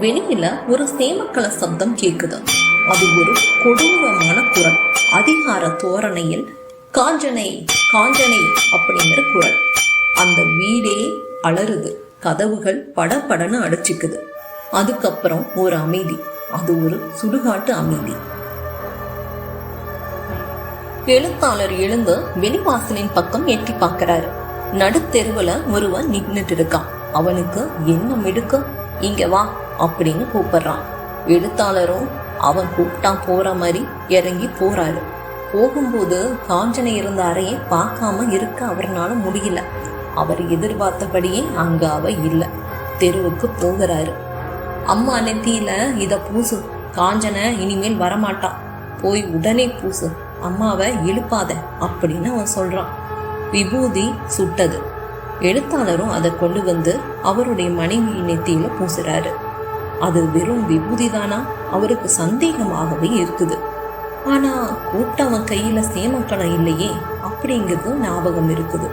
வெளியில ஒரு சேமக்கல சப்தம் கேக்குது. அது ஒரு கொடூரமான குரல். அதிகார தோரணையில் காஞ்சனை காஞ்சனை அப்படிங்கிற குரல். அந்த வீடே அலறுது. கதவுகள் படபடன்னு அடைச்சிக்குது. அதுக்கப்புறம் ஒரு அமைதி. அது ஒரு சுடுகாட்டு அமைதி. எழுத்தாளர் எழுந்து வெளிவாசலின் பக்கம் எட்டி பார்க்கிறாரு. நடுத்தெருவுல ஒருவன் நின்னுட்டு இருக்கான். அவனுக்கு என்ன மிடுக்கு? இங்க வா அப்படின்னு கூப்பிடுறான். எழுத்தாளரும் அவன் கூப்பிட்டான் போற மாதிரி இறங்கி போறாரு. போகும்போது காஞ்சனை இருந்த அறையை பார்க்காம இருக்க அவர்னால முடியல. அவர் எதிர்பார்த்தபடியே அங்க அவ இல்ல. தெருவுக்கு போகிறாரு. அம்மா நெத்தியில இத பூசு. காஞ்சனை இனிமேல் வரமாட்டான் போய் உடனே பூசு. அம்மாவை இழுப்பாத அப்படின்னு அவன் சொல்றான். விபூதி சுட்டது. எழுத்தாளரும் அதை கொண்டு வந்து அவருடைய மனைவி நெத்தியில பூசுறாரு. அது வெறும் விபூதி தானா அவருக்கு சந்தேகமாகவே இருக்குது. ஆனா கூப்பிட்டவன் கையில சேமக்கணம் இல்லையே அப்படிங்கிறது ஞாபகம் இருக்குது.